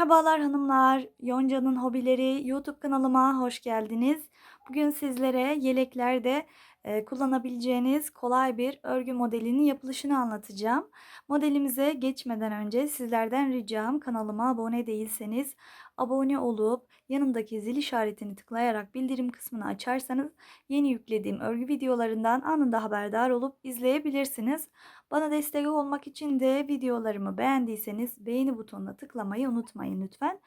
Merhabalar hanımlar. Yonca'nın hobileri YouTube kanalıma hoş geldiniz. Bugün sizlere yeleklerde kullanabileceğiniz kolay bir örgü modelinin yapılışını anlatacağım. Modelimize geçmeden önce sizlerden ricam kanalıma abone değilseniz abone olup yanındaki zil işaretini tıklayarak bildirim kısmını açarsanız yeni yüklediğim örgü videolarından anında haberdar olup izleyebilirsiniz. Bana destek olmak için de videolarımı beğendiyseniz beğeni butonuna tıklamayı unutmayın lütfen.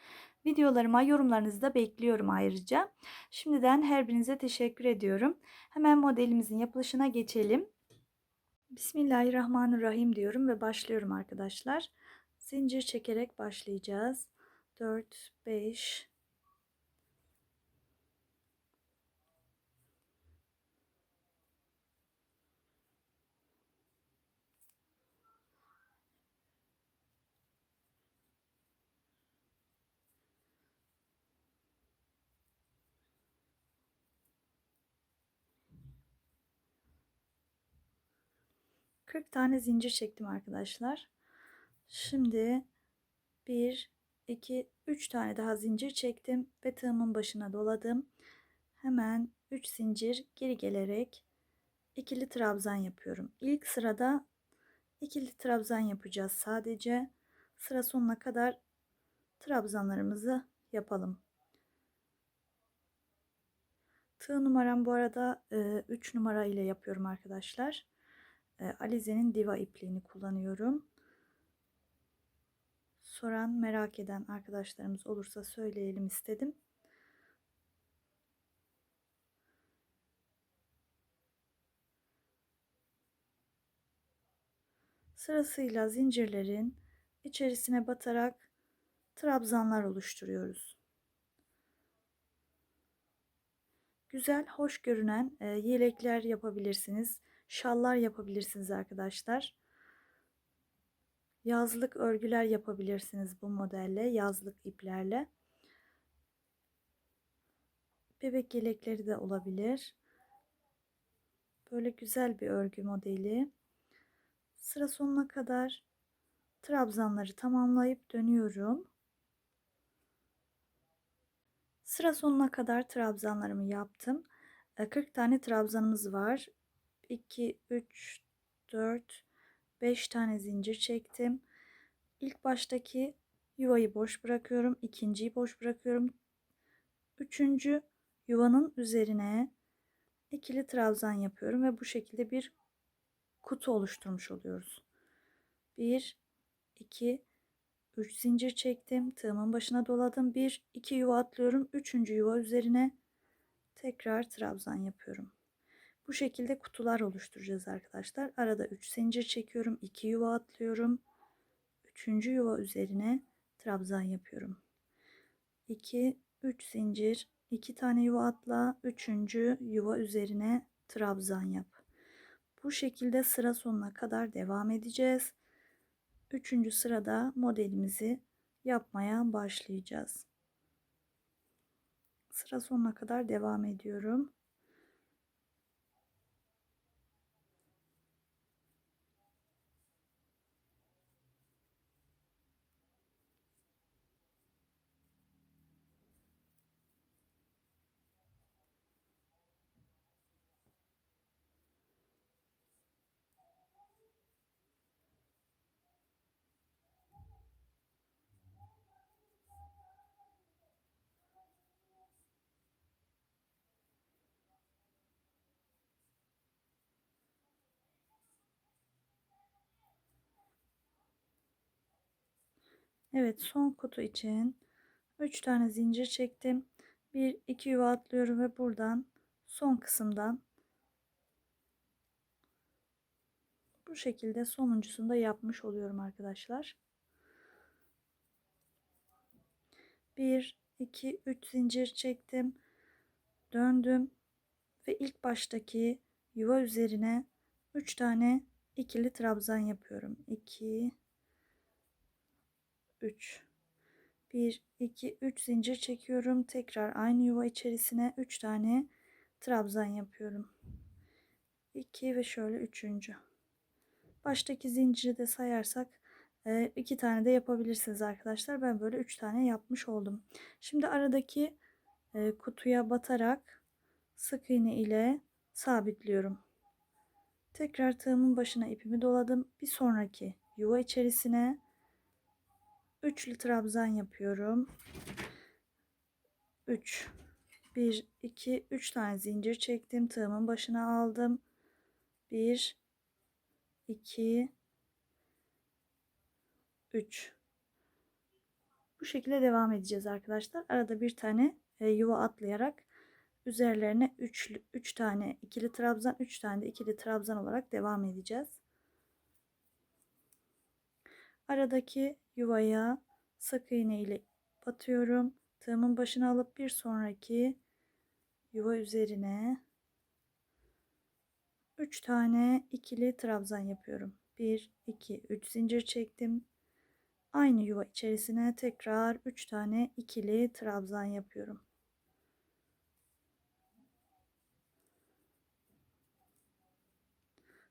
Videolarıma yorumlarınızı da bekliyorum ayrıca. Şimdiden her birinize teşekkür ediyorum. Hemen modelimizin yapılışına geçelim. Bismillahirrahmanirrahim diyorum ve başlıyorum arkadaşlar. Zincir çekerek başlayacağız. 4, 5, 40 tane zincir çektim arkadaşlar. Şimdi 1, 2, 3 tane daha zincir çektim ve tığımın başına doladım. Hemen 3 zincir geri gelerek ikili trabzan yapıyorum. İlk sırada ikili trabzan yapacağız sadece. Sıra sonuna kadar trabzanlarımızı yapalım. Tığ numaram bu arada 3 numara ile yapıyorum arkadaşlar. Alize'nin Diva ipliğini kullanıyorum. Soran, merak eden arkadaşlarımız olursa söyleyelim istedim. Sırasıyla zincirlerin içerisine batarak trabzanlar oluşturuyoruz. Güzel, hoş görünen yelekler yapabilirsiniz şallar yapabilirsiniz arkadaşlar. Yazlık örgüler yapabilirsiniz bu modelle, yazlık iplerle. Bebek yelekleri de olabilir. Böyle güzel bir örgü modeli. Sıra sonuna kadar trabzanları tamamlayıp dönüyorum. Sıra sonuna kadar trabzanlarımı yaptım. 40 tane trabzanımız var. 2, 3, 4, 5 tane zincir çektim. İlk baştaki yuvayı boş bırakıyorum. ikinciyi boş bırakıyorum. Üçüncü yuvanın üzerine ikili trabzan yapıyorum ve bu şekilde bir kutu oluşturmuş oluyoruz. 1, 2, 3 zincir çektim. Tığımın başına doladım. 1, 2 yuva atlıyorum. Üçüncü yuva üzerine tekrar trabzan yapıyorum. Bu şekilde kutular oluşturacağız arkadaşlar. Arada 3 zincir çekiyorum. 2 yuva atlıyorum. 3. yuva üzerine trabzan yapıyorum. 2 3 zincir, 2 tane yuva atla, 3. yuva üzerine trabzan yap. Bu şekilde sıra sonuna kadar devam edeceğiz. 3. sırada modelimizi yapmaya başlayacağız. Sıra sonuna kadar devam ediyorum. Evet son kutu için 3 tane zincir çektim. 1 2 yuva atlıyorum ve buradan son kısımdan bu şekilde sonuncusunu da yapmış oluyorum arkadaşlar. 1 2 3 zincir çektim. Döndüm ve ilk baştaki yuva üzerine 3 tane ikili trabzan yapıyorum. 2 3 1 2 3 zincir çekiyorum tekrar aynı yuva içerisine 3 tane trabzan yapıyorum 2 ve şöyle üçüncü baştaki zinciri de sayarsak E, iki tane de yapabilirsiniz arkadaşlar. Ben böyle üç tane yapmış oldum. Şimdi aradaki e, kutuya batarak sık iğne ile sabitliyorum. Tekrar tığımın başına ipimi doladım. Bir sonraki yuva içerisine üçlü trabzan yapıyorum. 3 1 2 3 tane zincir çektim. Tığımın başına aldım. 1 2 3 Bu şekilde devam edeceğiz arkadaşlar. Arada bir tane e, yuva atlayarak üzerlerine 3 3 tane ikili trabzan, 3 tane de ikili trabzan olarak devam edeceğiz. Aradaki yuvaya sık iğne ile batıyorum. Tığımın başına alıp bir sonraki yuva üzerine 3 tane ikili trabzan yapıyorum. 1 2 3 zincir çektim. Aynı yuva içerisine tekrar 3 tane ikili trabzan yapıyorum.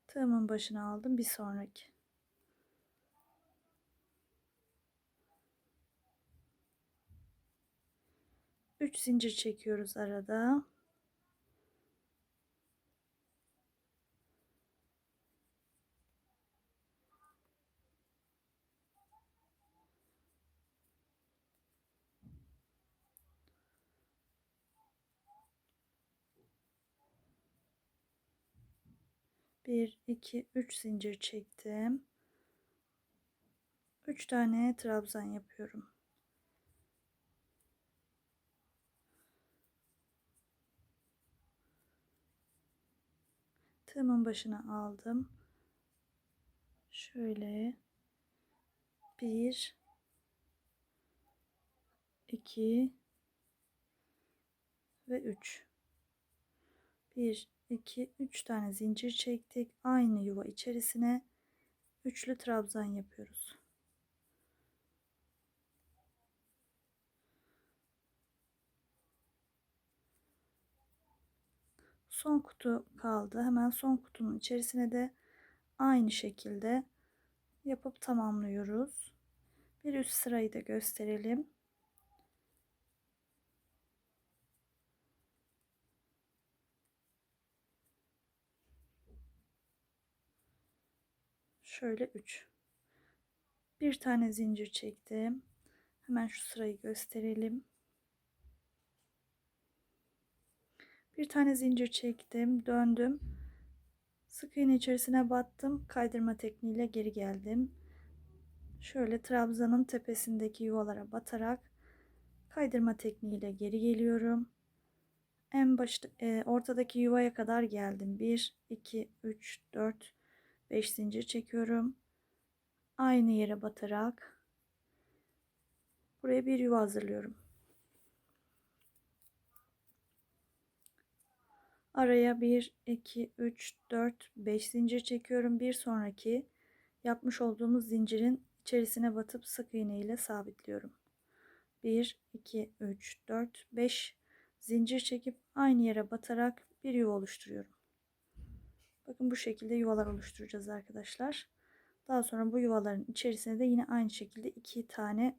Tığımın başına aldım bir sonraki. Üç zincir çekiyoruz arada. Bir, iki, üç zincir çektim. Üç tane trabzan yapıyorum. Tığımın başına aldım. Şöyle bir, iki ve üç. Bir, 2 3 tane zincir çektik. Aynı yuva içerisine üçlü trabzan yapıyoruz. Son kutu kaldı. Hemen son kutunun içerisine de aynı şekilde yapıp tamamlıyoruz. Bir üst sırayı da gösterelim. Şöyle 3. Bir tane zincir çektim. Hemen şu sırayı gösterelim. Bir tane zincir çektim, döndüm. Sık iğne içerisine battım. Kaydırma tekniğiyle geri geldim. Şöyle trabzanın tepesindeki yuvalara batarak kaydırma tekniğiyle geri geliyorum. En başta e, ortadaki yuvaya kadar geldim. 1 2 3 4 5 zincir çekiyorum. Aynı yere batarak buraya bir yuva hazırlıyorum. Araya 1 2 3 4 5 zincir çekiyorum. Bir sonraki yapmış olduğumuz zincirin içerisine batıp sık iğne ile sabitliyorum. 1 2 3 4 5 zincir çekip aynı yere batarak bir yuva oluşturuyorum. Bakın bu şekilde yuvalar oluşturacağız arkadaşlar. Daha sonra bu yuvaların içerisine de yine aynı şekilde iki tane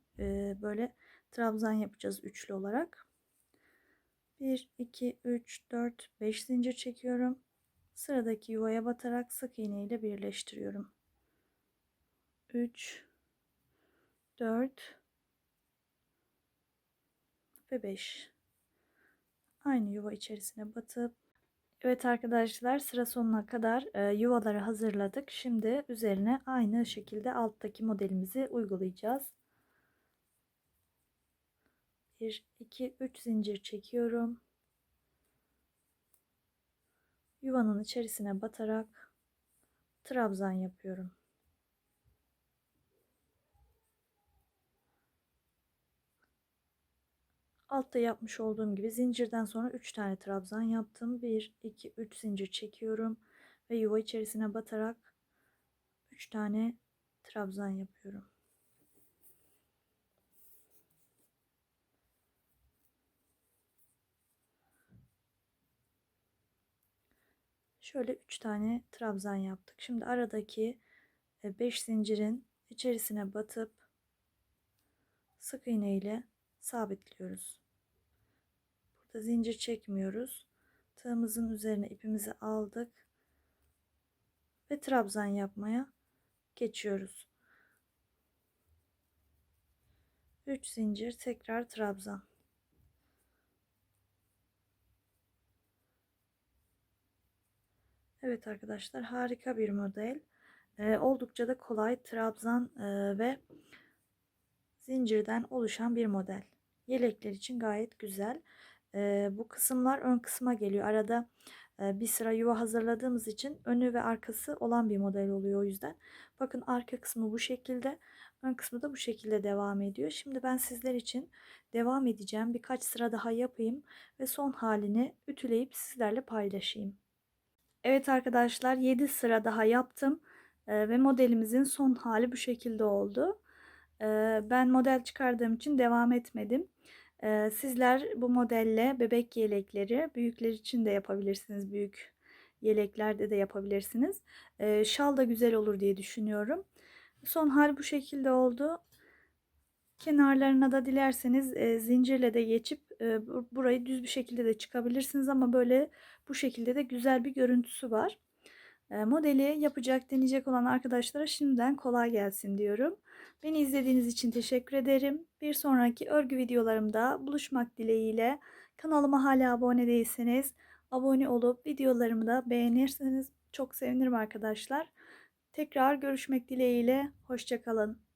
böyle trabzan yapacağız üçlü olarak. 1, 2, 3, 4, 5 zincir çekiyorum. Sıradaki yuvaya batarak sık iğne ile birleştiriyorum. 3, 4 ve 5. Aynı yuva içerisine batıp Evet arkadaşlar sıra sonuna kadar e, yuvaları hazırladık. Şimdi üzerine aynı şekilde alttaki modelimizi uygulayacağız. 1, 2, 3 zincir çekiyorum. Yuvanın içerisine batarak trabzan yapıyorum. Altta yapmış olduğum gibi zincirden sonra 3 tane trabzan yaptım. 1, 2, 3 zincir çekiyorum ve yuva içerisine batarak 3 tane trabzan yapıyorum. Şöyle 3 tane trabzan yaptık. Şimdi aradaki 5 e, zincirin içerisine batıp sık iğne ile sabitliyoruz. Burada zincir çekmiyoruz. Tığımızın üzerine ipimizi aldık ve trabzan yapmaya geçiyoruz. 3 zincir tekrar trabzan. Evet arkadaşlar harika bir model. Ee, oldukça da kolay trabzan e, ve zincirden oluşan bir model. Yelekler için gayet güzel. Ee, bu kısımlar ön kısma geliyor. Arada e, bir sıra yuva hazırladığımız için önü ve arkası olan bir model oluyor o yüzden. Bakın arka kısmı bu şekilde. Ön kısmı da bu şekilde devam ediyor. Şimdi ben sizler için devam edeceğim. Birkaç sıra daha yapayım ve son halini ütüleyip sizlerle paylaşayım. Evet arkadaşlar 7 sıra daha yaptım e, ve modelimizin son hali bu şekilde oldu. E, ben model çıkardığım için devam etmedim. E, sizler bu modelle bebek yelekleri büyükler için de yapabilirsiniz. Büyük yeleklerde de yapabilirsiniz. E, şal da güzel olur diye düşünüyorum. Son hal bu şekilde oldu. Kenarlarına da dilerseniz e, zincirle de geçip e, burayı düz bir şekilde de çıkabilirsiniz ama böyle bu şekilde de güzel bir görüntüsü var. Modeli yapacak, deneyecek olan arkadaşlara şimdiden kolay gelsin diyorum. Beni izlediğiniz için teşekkür ederim. Bir sonraki örgü videolarımda buluşmak dileğiyle kanalıma hala abone değilseniz abone olup videolarımı da beğenirseniz çok sevinirim arkadaşlar. Tekrar görüşmek dileğiyle. Hoşçakalın.